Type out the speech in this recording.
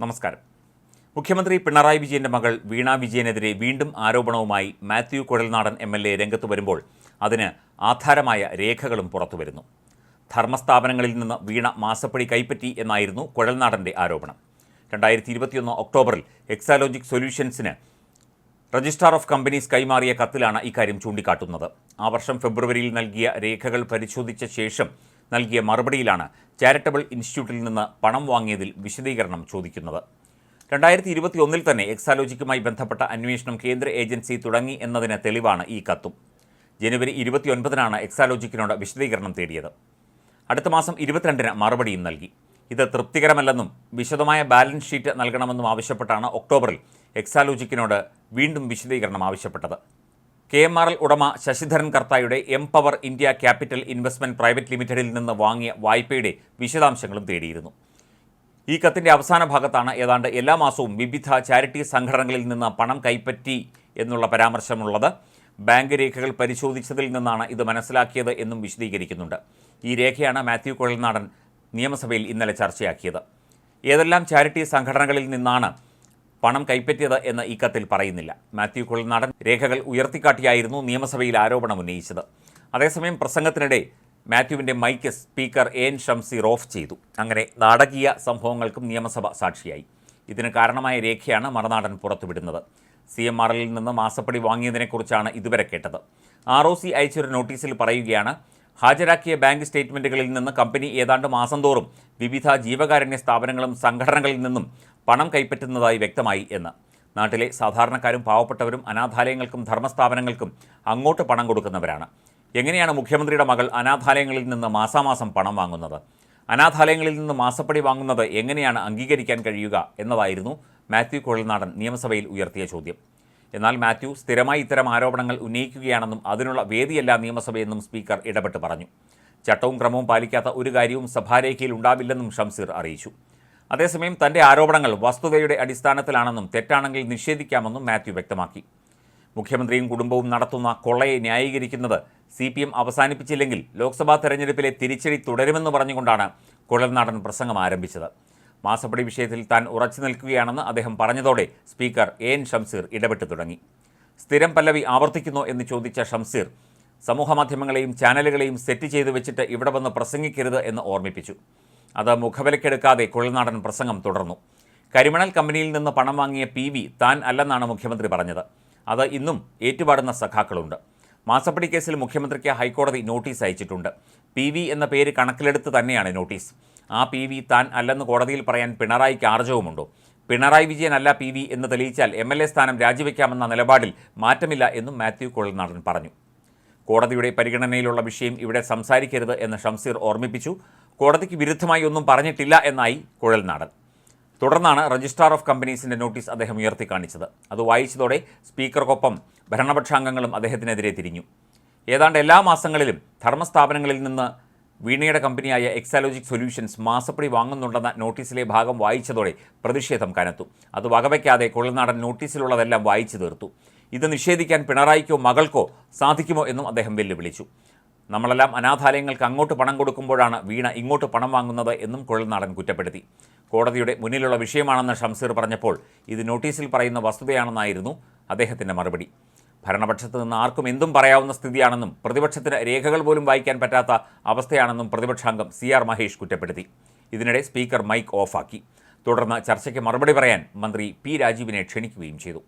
നമസ്കാരം. മുഖ്യമന്ത്രി പിണറായി വിജയന്റെ മകൾ വീണ വിജയനെതിരെ വീണ്ടും ആരോപണവുമായി Mathew Kuzhalnadan M L A രംഗത്ത് വരുമ്പോൾ അതിന് ആധാരമായ രേഖകളും പുറത്തുവരുന്നു. ധർമ്മസ്ഥാപനങ്ങളിൽ നിന്ന് വീണ മാസപ്പടി കൈപ്പറ്റി എന്നായിരുന്നു കുഴൽനാടന്റെ ആരോപണം. രണ്ടായിരത്തി ഇരുപത്തിയൊന്ന് ഒക്ടോബറിൽ എക്സാലോജിക് സൊല്യൂഷൻസിന് രജിസ്ട്രാർ ഓഫ് കമ്പനീസ് കൈമാറിയ കത്തിലാണ് ഇക്കാര്യം ചൂണ്ടിക്കാട്ടുന്നത്. ആ വർഷം ഫെബ്രുവരിയിൽ നൽകിയ രേഖകൾ പരിശോധിച്ച ശേഷം നൽകിയ മറുപടിയിലാണ് ചാരിറ്റബിൾ ഇൻസ്റ്റിറ്റ്യൂട്ടിൽ നിന്ന് പണം വാങ്ങിയതിൽ വിശദീകരണം ചോദിക്കുന്നത്. രണ്ടായിരത്തി ഇരുപത്തിയൊന്നിൽ തന്നെ എക്സാലോജിക്കുമായി ബന്ധപ്പെട്ട അന്വേഷണം കേന്ദ്ര ഏജൻസി തുടങ്ങി എന്നതിന് തെളിവാണ് ഈ കത്തും. ജനുവരി ഇരുപത്തിയൊൻപതിനാണ് എക്സാലോജിക്കിനോട് വിശദീകരണം തേടിയത്. അടുത്ത മാസം ഇരുപത്തിരണ്ടിന് മറുപടിയും നൽകി. ഇത് തൃപ്തികരമല്ലെന്നും വിശദമായ ബാലൻസ് ഷീറ്റ് നൽകണമെന്നും ആവശ്യപ്പെട്ടാണ് ഒക്ടോബറിൽ എക്സാലോജിക്കിനോട് വീണ്ടും വിശദീകരണം ആവശ്യപ്പെട്ടത്. കെ എം ആർ എൽ ഉടമ Sasidharan കർത്തായുടെ empower India capital investment private ലിമിറ്റഡിൽ നിന്ന് വാങ്ങിയ വായ്പയുടെ വിശദാംശങ്ങളും തേടിയിരുന്നു. ഈ കത്തിന്റെ അവസാന ഭാഗത്താണ് ഏതാണ്ട് എല്ലാ മാസവും വിവിധ ചാരിറ്റി സംഘടനകളിൽ നിന്ന് പണം കൈപ്പറ്റി എന്നുള്ള പരാമർശമുള്ളത്. ബാങ്ക് രേഖകൾ പരിശോധിച്ചതിൽ നിന്നാണ് ഇത് മനസ്സിലാക്കിയത് എന്നും വിശദീകരിക്കുന്നുണ്ട്. ഈ രേഖയാണ് മാത്യു കുഴൽനാടൻ നിയമസഭയിൽ ഇന്നലെ ചർച്ചയാക്കിയത്. ഏതെല്ലാം ചാരിറ്റി സംഘടനകളിൽ നിന്നാണ് പണം കൈപ്പറ്റിയത് എന്ന് ഈ കത്തിൽ പറയുന്നില്ല. മാത്യു കുഴൽനാടൻ രേഖകൾ ഉയർത്തിക്കാട്ടിയായിരുന്നു നിയമസഭയിൽ ആരോപണം ഉന്നയിച്ചത്. അതേസമയം പ്രസംഗത്തിനിടെ മാത്യുവിന്റെ mic speaker N Shamseer rough ചെയ്തു. അങ്ങനെ നാടകീയ സംഭവങ്ങൾക്കും നിയമസഭ സാക്ഷിയായി. ഇതിന് കാരണമായ രേഖയാണ് മറുനാടൻ പുറത്തുവിടുന്നത്. സി എം ആർ എല്ലിൽ നിന്ന് മാസപ്പടി വാങ്ങിയതിനെക്കുറിച്ചാണ് ഇതുവരെ കേട്ടത്. ആർ ഒ സി അയച്ചൊരു നോട്ടീസിൽ പറയുകയാണ് ഹാജരാക്കിയ ബാങ്ക് സ്റ്റേറ്റ്മെന്റുകളിൽ നിന്ന് കമ്പനി ഏതാണ്ട് മാസം തോറും വിവിധ ജീവകാരുണ്യ സ്ഥാപനങ്ങളും സംഘടനകളിൽ നിന്നും പണം കൈപ്പറ്റുന്നതായി വ്യക്തമായി എന്ന്. നാട്ടിലെ സാധാരണക്കാരും പാവപ്പെട്ടവരും അനാഥാലയങ്ങൾക്കും ധർമ്മസ്ഥാപനങ്ങൾക്കും അങ്ങോട്ട് പണം കൊടുക്കുന്നവരാണ്. എങ്ങനെയാണ് മുഖ്യമന്ത്രിയുടെ മകൾ അനാഥാലയങ്ങളിൽ നിന്ന് മാസാമാസം പണം വാങ്ങുന്നത്? അനാഥാലയങ്ങളിൽ നിന്ന് മാസപ്പടി വാങ്ങുന്നത് എങ്ങനെയാണ് അംഗീകരിക്കാൻ കഴിയുക എന്നതായിരുന്നു മാത്യു കുഴൽനാടൻ നിയമസഭയിൽ ഉയർത്തിയ ചോദ്യം. എന്നാൽ മാത്യു സ്ഥിരമായി ഇത്തരം ആരോപണങ്ങൾ ഉന്നയിക്കുകയാണെന്നും അതിനുള്ള വേദിയല്ല നിയമസഭയെന്നും സ്പീക്കർ ഇടപെട്ട് പറഞ്ഞു. ചട്ടവും ക്രമവും പാലിക്കാത്ത ഒരു കാര്യവും സഭാരേഖയിൽ ഉണ്ടാവില്ലെന്നും ഷംസീർ അറിയിച്ചു. അതേസമയം തന്റെ ആരോപണങ്ങൾ വസ്തുതയുടെ അടിസ്ഥാനത്തിലാണെന്നും തെറ്റാണെങ്കിൽ നിഷേധിക്കാമെന്നും മാത്യു വ്യക്തമാക്കി. മുഖ്യമന്ത്രിയും കുടുംബവും നടത്തുന്ന കൊള്ളയെ ന്യായീകരിക്കുന്നത് സി പി എം അവസാനിപ്പിച്ചില്ലെങ്കിൽ ലോക്സഭാ തെരഞ്ഞെടുപ്പിലെ തിരിച്ചടി തുടരുമെന്ന് പറഞ്ഞുകൊണ്ടാണ് കുഴൽനാടൻ പ്രസംഗം ആരംഭിച്ചത്. മാസപ്പടി വിഷയത്തിൽ താൻ ഉറച്ചു നിൽക്കുകയാണെന്ന് അദ്ദേഹം പറഞ്ഞതോടെ സ്പീക്കർ എ എൻ ഷംസീർ ഇടപെട്ടു തുടങ്ങി. സ്ഥിരം പല്ലവി ആവർത്തിക്കുന്നോ എന്ന് ചോദിച്ച ഷംസീർ സമൂഹമാധ്യമങ്ങളെയും ചാനലുകളെയും സെറ്റ് ചെയ്തു വെച്ചിട്ട് ഇവിടെ വന്ന് പ്രസംഗിക്കരുത് എന്ന് ഓർമ്മിപ്പിച്ചു. അത് മുഖവിലക്കെടുക്കാതെ കുഴൽനാടൻ പ്രസംഗം തുടർന്നു. കരിമണൽ കമ്പനിയിൽ നിന്ന് പണം വാങ്ങിയ പി വി താൻ അല്ലെന്നാണ് മുഖ്യമന്ത്രി പറഞ്ഞത്. അത് ഇന്നും ഏറ്റുപാടുന്ന സഖാക്കളുണ്ട്. മാസപ്പടി കേസിൽ മുഖ്യമന്ത്രിക്ക് ഹൈക്കോടതി നോട്ടീസ് അയച്ചിട്ടുണ്ട്. പി എന്ന പേര് കണക്കിലെടുത്ത് തന്നെയാണ് നോട്ടീസ്. ആ പി വി താൻ അല്ലെന്ന് കോടതിയിൽ പറയാൻ പിണറായിക്ക് ആർജവുമുണ്ടോ? പിണറായി വിജയൻ അല്ല പി വി എന്ന് തെളിയിച്ചാൽ എം എൽ എ സ്ഥാനം രാജിവെക്കാമെന്ന നിലപാടിൽ മാറ്റമില്ല എന്നും മാത്യു കുഴൽനാടൻ പറഞ്ഞു. കോടതിയുടെ പരിഗണനയിലുള്ള വിഷയം ഇവിടെ സംസാരിക്കരുത് എന്ന് ഷംസീർ ഓർമ്മിപ്പിച്ചു. കോടതിക്ക് വിരുദ്ധമായി ഒന്നും പറഞ്ഞിട്ടില്ല എന്നായി കുഴൽനാടൻ തുടർന്നാണ് രജിസ്ട്രാർ ഓഫ് കമ്പനീസിന്റെ നോട്ടീസ് അദ്ദേഹം ഉയർത്തിക്കാണിച്ചത് അത് വായിച്ചതോടെ സ്പീക്കർക്കൊപ്പം ഭരണപക്ഷാംഗങ്ങളും അദ്ദേഹത്തിനെതിരെ തിരിഞ്ഞു. ഏതാണ്ട് എല്ലാ മാസങ്ങളിലും ധർമ്മസ്ഥാപനങ്ങളിൽ നിന്ന് വീണയുടെ കമ്പനിയായ എക്സാലോജിക് സൊല്യൂഷൻസ് മാസപ്പടി വാങ്ങുന്നുണ്ടെന്ന നോട്ടീസിലെ ഭാഗം വായിച്ചതോടെ പ്രതിഷേധം കനത്തു. അത് വകവയ്ക്കാതെ കൊള്ളനാടൻ നോട്ടീസിലുള്ളതെല്ലാം വായിച്ചു തീർത്തു. ഇത് നിഷേധിക്കാൻ പിണറായിക്കോ മകൾക്കോ സാധിക്കുമോ എന്നും അദ്ദേഹം വെല്ലുവിളിച്ചു. നമ്മളെല്ലാം അനാഥാലയങ്ങൾക്ക് അങ്ങോട്ട് പണം കൊടുക്കുമ്പോഴാണ് വീണ ഇങ്ങോട്ട് പണം വാങ്ങുന്നത് എന്നും കൊള്ളനാടൻ കുറ്റപ്പെടുത്തി. കോടതിയുടെ മുന്നിലുള്ള വിഷയമാണെന്ന് ഷംസീർ പറഞ്ഞപ്പോൾ ഇത് നോട്ടീസിൽ പറയുന്ന വസ്തുതയാണെന്നായിരുന്നു അദ്ദേഹത്തിന്റെ മറുപടി. ഭരണപക്ഷത്ത് നിന്ന് ആർക്കും എന്തും പറയാവുന്ന സ്ഥിതിയാണെന്നും പ്രതിപക്ഷത്തിന് രേഖകൾ പോലും വായിക്കാൻ പറ്റാത്ത അവസ്ഥയാണെന്നും പ്രതിപക്ഷാംഗം സി ആർ മഹേഷ് കുറ്റപ്പെടുത്തി. ഇതിനിടെ സ്പീക്കർ മൈക്ക് ഓഫാക്കി. തുടർന്ന് ചർച്ചയ്ക്ക് മറുപടി പറയാൻ മന്ത്രി പി രാജീവിനെ ക്ഷണിക്കുകയും ചെയ്തു.